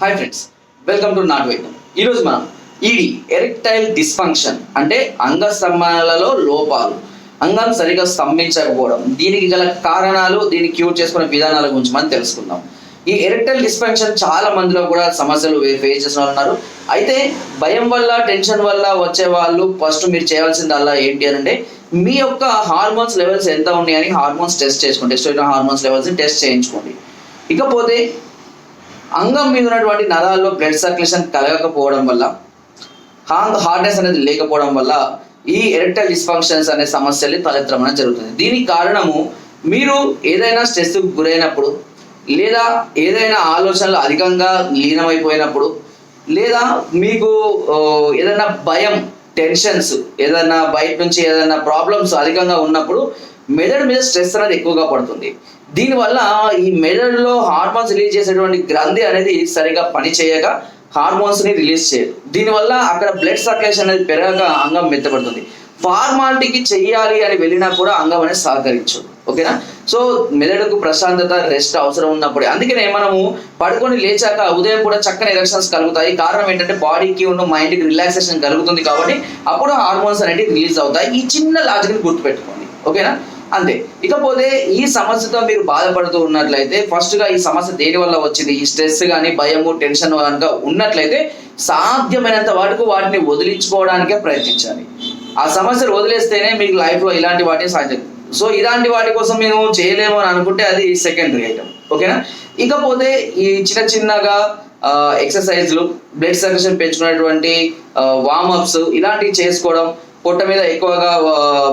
Hi friends welcome to నాట్ వైద్యం ఈరోజు మనం ఈడి ఎరెక్టైల్ డిస్ఫంక్షన్ అంటే అంగ స్తంభనాలలో లోపాలు అంగం సరిగా స్తంభించకపోవడం దీనికి గల కారణాలు దీన్ని క్యూర్ చేసుకునే విధానాల గురించి మనం తెలుసుకుందాం. ఈ ఎరెక్టైల్ డిస్ఫంక్షన్ చాలా మందిలో కూడా సమస్యలు ఫేస్ చేసిన వాళ్ళు ఉన్నారు. అయితే భయం వల్ల టెన్షన్ వల్ల వచ్చే వాళ్ళు ఫస్ట్ మీరు చేయాల్సిందల్లా ఏంటి అని అంటే మీ యొక్క హార్మోన్స్ లెవెల్స్ ఎంత ఉన్నాయని హార్మోన్స్ టెస్ట్ చేసుకోండి టెస్ట్ హార్మోన్స్ లెవెల్స్ టెస్ట్ చేయించుకోండి. ఇకపోతే అంగం మీద ఉన్నటువంటి నరాల్లో బ్లడ్ సర్క్యులేషన్ కలగకపోవడం వల్ల హాంగ్ హార్డ్నెస్ అనేది లేకపోవడం వల్ల ఈ ఎరెక్టైల్ డిస్ఫంక్షన్స్ అనే సమస్యలు తలెత్తడం జరుగుతుంది. దీనికి కారణము మీరు ఏదైనా స్ట్రెస్కు గురైనప్పుడు లేదా ఏదైనా ఆలోచనలు అధికంగా లీనమైపోయినప్పుడు లేదా మీకు ఏదైనా భయం టెన్షన్స్ ఏదైనా బయట నుంచి ఏదైనా ప్రాబ్లమ్స్ అధికంగా ఉన్నప్పుడు మెదడు మీద స్ట్రెస్ అనేది ఎక్కువగా పడుతుంది. దీనివల్ల ఈ మెదడులో హార్మోన్స్ రిలీజ్ చేసేటువంటి గ్రంథి అనేది సరిగా పని చేయక హార్మోన్స్ని రిలీజ్ చేయదు దీనివల్ల అక్కడ బ్లడ్ సర్క్యులేషన్ అనేది పెరగక అంగం మెత్తబడుతుంది ఫార్మాలిటీకి చెయ్యాలి అని వెళ్ళినా కూడా అంగం అనేది సహకరించదు ఓకేనా? సో మెదడుకు ప్రశాంతత రెస్ట్ అవసరం ఉన్నప్పుడే. అందుకనే మనము పడుకొని లేచాక ఉదయం కూడా చక్కని ఎలక్షన్స్ కలుగుతాయి. కారణం ఏంటంటే బాడీకి ఉన్న మైండ్కి రిలాక్సేషన్ కలుగుతుంది కాబట్టి అప్పుడు హార్మోన్స్ అనేవి రిలీజ్ అవుతాయి. ఈ చిన్న లాజిక్ని గుర్తుపెట్టుకోండి ఓకేనా? అంతే. ఇకపోతే ఈ సమస్యతో మీరు బాధపడుతూ ఉన్నట్లయితే ఫస్ట్గా ఈ సమస్య దేని వల్ల వచ్చింది? ఈ స్ట్రెస్ కానీ భయము టెన్షన్ కనుక ఉన్నట్లయితే సాధ్యమైనంత వరకు వాటిని వదిలించుకోవడానికే ప్రయత్నించాలి. ఆ సమస్యలు వదిలేస్తేనే మీకు లైఫ్లో ఇలాంటి వాటిని సాధ్యం. సో ఇలాంటి వాటి కోసం మేము చేయలేము అని అనుకుంటే అది సెకండరీ ఐటమ్ ఓకేనా? ఇకపోతే ఈ చిన్న చిన్నగా ఎక్సర్సైజ్లు బ్లడ్ సర్క్యులేషన్ పెంచుకునేటువంటి వార్మప్స్ ఇలాంటివి చేసుకోవడం పొట్ట మీద ఎక్కువగా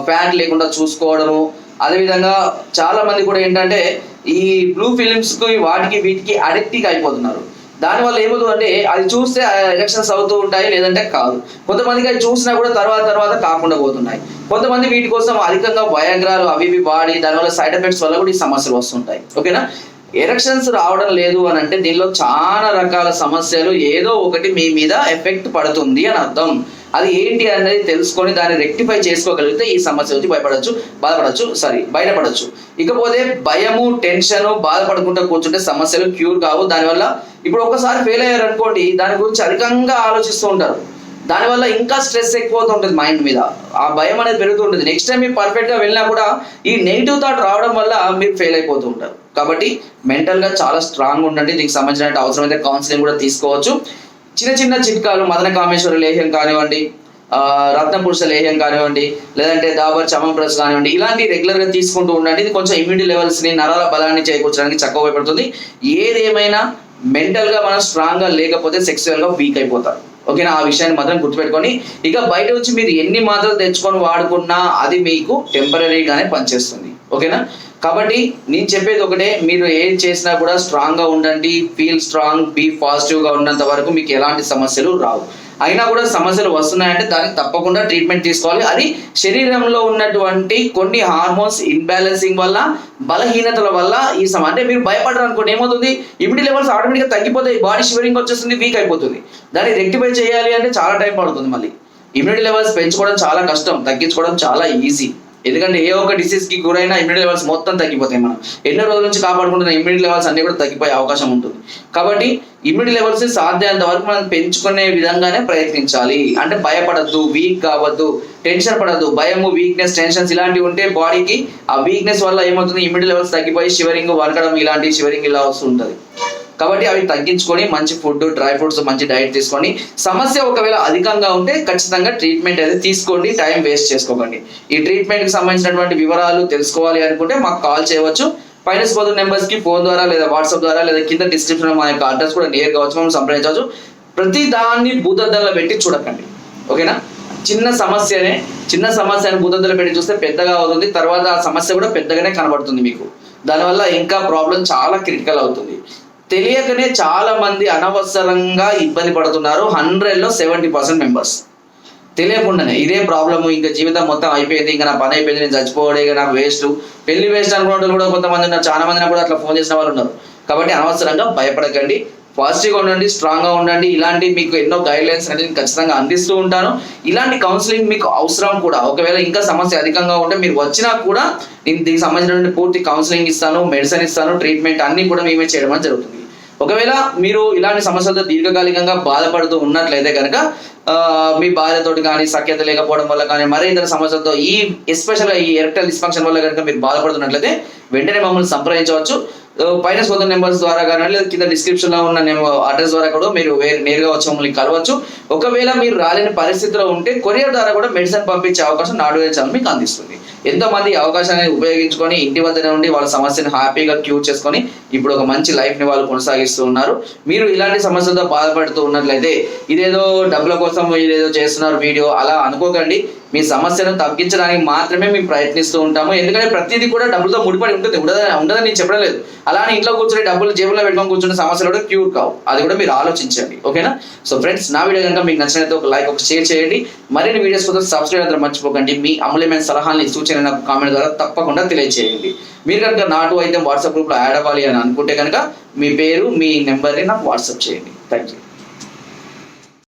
ఫ్యాట్ లేకుండా చూసుకోవడము అదేవిధంగా చాలా మంది కూడా ఏంటంటే ఈ బ్లూ ఫిలిమ్స్కి వాటికి వీటికి అడిక్టివ్ అయిపోతున్నారు. దానివల్ల ఏమవుతుంది అంటే అది చూస్తే ఎలక్షన్స్ అవుతూ ఉంటాయి లేదంటే కాదు. కొంతమందికి అది చూసినా కూడా తర్వాత తర్వాత కాకుండా పోతున్నాయి. కొంతమంది వీటి కోసం అధికంగా వయాగ్రాలు అవి ఇవి వాడి దానివల్ల సైడ్ ఎఫెక్ట్స్ వల్ల కూడా ఈ సమస్యలు వస్తుంటాయి. ఓకేనా? ఎలక్షన్స్ రావడం లేదు అని అంటే దీనిలో చాలా రకాల సమస్యలు ఏదో ఒకటి మీ మీద ఎఫెక్ట్ పడుతుంది అని అర్థం. అది ఏంటి అనేది తెలుసుకొని దాన్ని రెక్టిఫై చేసుకోగలిగితే ఈ సమస్య నుంచి భయపడచ్చు బాధపడచ్చు సారీ బయటపడచ్చు. ఇకపోతే భయము టెన్షన్ బాధపడకుండా కూర్చుంటే సమస్యలు క్యూర్ కావు. దానివల్ల ఇప్పుడు ఒకసారి ఫెయిల్ అయ్యారు అనుకోండి దాని గురించి అధికంగా ఆలోచిస్తూ ఉంటారు. దానివల్ల ఇంకా స్ట్రెస్ ఎక్కువ ఉంటుంది మైండ్ మీద. ఆ భయం అనేది పెరుగుతుంటుంది నెక్స్ట్ టైం మీరు పర్ఫెక్ట్గా వెళ్ళినా కూడా ఈ నెగిటివ్ థాట్ రావడం వల్ల మీరు ఫెయిల్ అయిపోతూ ఉంటారు. కాబట్టి మెంటల్గా చాలా స్ట్రాంగ్ ఉండండి. దీనికి సంబంధించిన అవసరమైతే కౌన్సిలింగ్ కూడా తీసుకోవచ్చు. చిన్న చిన్న చిట్కాలు మదన కామేశ్వర లేహ్యం కానివ్వండి రత్నపురుష లేహ్యం కానివ్వండి లేదంటే దాబర్ చమంప్రస్ కానివ్వండి ఇలాంటి రెగ్యులర్గా తీసుకుంటూ ఉండండి. ఇది కొంచెం ఇమ్యూనిటీ లెవెల్స్ని నరాల బలాన్ని చేకూర్చడానికి చక్కగా ఉపయోగపడుతుంది. ఏదేమైనా మెంటల్గా మనం స్ట్రాంగ్గా లేకపోతే సెక్సువల్గా వీక్ అయిపోతారు. ఓకేనా? ఆ విషయాన్ని మాత్రం గుర్తుపెట్టుకొని ఇక బయట వచ్చి మీరు ఎన్ని మాత్రలు తెచ్చుకొని వాడుకున్నా అది మీకు టెంపరీగానే పనిచేస్తుంది. ఓకేనా? కాబట్టి నేను చెప్పేది ఒకటే మీరు ఏం చేసినా కూడా స్ట్రాంగ్గా ఉండండి ఫీల్ స్ట్రాంగ్ బీ పాజిటివ్గా ఉన్నంత వరకు మీకు ఎలాంటి సమస్యలు రావు. అయినా కూడా సమస్యలు వస్తున్నాయంటే దానికి తప్పకుండా ట్రీట్మెంట్ తీసుకోవాలి. అది శరీరంలో ఉన్నటువంటి కొన్ని హార్మోన్స్ ఇన్బ్యాలెన్సింగ్ వల్ల బలహీనతల వల్ల ఈ సమ అంటే మీరు భయపడరు అనుకోండి ఏమవుతుంది? ఇమ్యూనిటీ లెవెల్స్ ఆటోమేటిక్గా తగ్గిపోతాయి బాడీ షివరింగ్ వచ్చేస్తుంది వీక్ అయిపోతుంది. దాన్ని రెక్టిఫై చేయాలి అంటే చాలా టైం పడుతుంది మళ్ళీ. ఇమ్యూనిటీ లెవెల్స్ పెంచుకోవడం చాలా కష్టం తగ్గించుకోవడం చాలా ఈజీ ఎందుకంటే ఏ ఒక్క డిసీజ్కి గురైనా ఇమ్యూనిటీ లెవెల్స్ మొత్తం తగ్గిపోతాయి మనం. ఎన్నో రోజుల నుంచి కాపాడుకుంటున్న ఇమ్యూనిటీ లెవెల్స్ అన్ని కూడా తగ్గిపోయే అవకాశం ఉంటుంది. కాబట్టి ఇమ్యూనిటీ లెవెల్స్ సాధ్యమైనంత వరకు మనం పెంచుకునే విధంగానే ప్రయత్నించాలి. అంటే భయపడద్దు వీక్ కావద్దు టెన్షన్ పడద్దు. భయము వీక్నెస్ టెన్షన్స్ ఇలాంటివి ఉంటే బాడీకి ఆ వీక్నెస్ వల్ల ఏమవుతుంది? ఇమ్యూనిటీ లెవెల్స్ తగ్గిపోయి షివరింగ్ వరకడం ఇలాంటి షివరింగ్ ఇలా వస్తుంటది కాబట్టి అవి తగ్గించుకొని మంచి ఫుడ్ డ్రై ఫ్రూట్స్ మంచి డైట్ తీసుకొని సమస్య ఒకవేళ అధికంగా ఉంటే ఖచ్చితంగా ట్రీట్మెంట్ అయితే తీసుకోండి టైం వేస్ట్ చేసుకోకండి. ఈ ట్రీట్మెంట్కి సంబంధించినటువంటి వివరాలు తెలుసుకోవాలి అనుకుంటే మాకు కాల్ చేయవచ్చు. పైన స్పోతున్న నెంబర్స్కి ఫోన్ ద్వారా లేదా వాట్సాప్ ద్వారా లేదా కింద డిస్క్రిప్షన్ మా యొక్క అడ్రస్ కూడా నియర్ కావచ్చు మనం సంప్రదించవచ్చు. ప్రతి దాన్ని భూతద్దంలో పెట్టి చూడకండి. ఓకేనా? చిన్న సమస్యనే చిన్న సమస్యను భూతద్దంలో పెట్టి చూస్తే పెద్దగా అవుతుంది. తర్వాత ఆ సమస్య కూడా పెద్దగానే కనబడుతుంది మీకు. దానివల్ల ఇంకా ప్రాబ్లం చాలా క్రిటికల్ అవుతుంది. తెలియకనే చాలా మంది అనవసరంగా ఇబ్బంది పడుతున్నారు. హండ్రెడ్లో సెవెంటీ పర్సెంట్ మెంబర్స్. తెలియకుండానే ఇదే ప్రాబ్లమ్. ఇంకా జీవితం మొత్తం అయిపోయింది. ఇంకా నా పని అయిపోయింది. నేను చచ్చిపోవడే నాకు వేస్ట్ పెళ్ళి వేస్ట్ అనుకున్న కూడా కొంతమంది ఉన్నారు. చాలా మంది కూడా అట్లా ఫోన్ చేసిన వాళ్ళు ఉన్నారు. కాబట్టి అనవసరంగా భయపడకండి. పాజిటివ్గా ఉండండి స్ట్రాంగ్గా ఉండండి. ఇలాంటి మీకు ఎన్నో గైడ్లైన్స్ అనేది నేను ఖచ్చితంగా అందిస్తూ ఉంటాను. ఇలాంటి కౌన్సిలింగ్ మీకు అవసరం కూడా. ఒకవేళ ఇంకా సమస్య అధికంగా ఉంటే మీరు వచ్చినా కూడా నేను దీనికి సంబంధించినటువంటి పూర్తి కౌన్సిలింగ్ ఇస్తాను మెడిసిన్ ఇస్తాను ట్రీట్మెంట్ అన్ని కూడా మేమే చేయడం జరుగుతుంది. ఒకవేళ మీరు ఇలాంటి సమస్యలతో దీర్ఘకాలికంగా బాధపడుతూ ఉన్నట్లయితే కనుక మీ భార్యతోటి కానీ సఖ్యత లేకపోవడం వల్ల కానీ మరే ఇతర సమస్యలతో ఈ ఎస్పెషల్గా ఈ ఎరెక్టల్ డిస్ఫంక్షన్ వల్ల కనుక మీరు బాధపడుతున్నట్లయితే వెంటనే మమ్మల్ని సంప్రదించవచ్చు. పైన సొంత నెంబర్స్ ద్వారా కానీ లేదా కింద డిస్క్రిప్షన్లో ఉన్న అడ్రస్ ద్వారా కూడా మీరు వేరు నేరుగా వచ్చి మమ్మల్ని కలవచ్చు. ఒకవేళ మీరు రాలేని పరిస్థితిలో ఉంటే కొరియర్ ద్వారా కూడా మెడిసిన్ పంపించే అవకాశం నాడు ఛానల్ మీకు అందిస్తుంది. ఎంతో మంది ఈ అవకాశాన్ని ఉపయోగించుకొని ఇంటి వద్దనే ఉండి వాళ్ళ సమస్యను హ్యాపీగా క్యూర్ చేసుకొని ఇప్పుడు ఒక మంచి లైఫ్ని వాళ్ళు కొనసాగిస్తూ ఉన్నారు. మీరు ఇలాంటి సమస్యలతో బాధపడుతూ ఉన్నట్లయితే ఇదేదో డబ్బుల కోసం ఇదేదో చేస్తున్నారు వీడియో అలా అనుకోకండి. మీ సమస్యను తగ్గించడానికి మాత్రమే మేము ప్రయత్నిస్తూ ఉంటాము. ఎందుకంటే ప్రతిదీ కూడా డబ్బులతో ముడిపడి ఉంటుంది. ఉండదని ఉండదని నేను చెప్పడం లేదు. అలానే ఇంట్లో కూర్చొని డబ్బులు జేబులో పెట్టుకొని కూర్చున్న సమస్యలు కూడా క్యూర్ కావు. అది కూడా మీరు ఆలోచించండి. ఓకేనా? సో ఫ్రెండ్స్ నా వీడియో కనుక మీకు నచ్చినట్లయితే ఒక లైక్ ఒక షేర్ చేయండి. మరిన్ని వీడియోస్ కోసం సబ్స్క్రైబ్ అయితే మర్చిపోకండి. మీ అమూల్యమైన సలహాలని సూచన నాకు కామెంట్ ద్వారా తప్పకుండా తెలియజేయండి మీరు కనుక నాటు అయితే వాట్సాప్ గ్రూప్లో యాడ్ అవ్వాలి అని అనుకుంటే కనుక మీ పేరు మీ నెంబర్ని నాకు వాట్సాప్ చేయండి. Thank you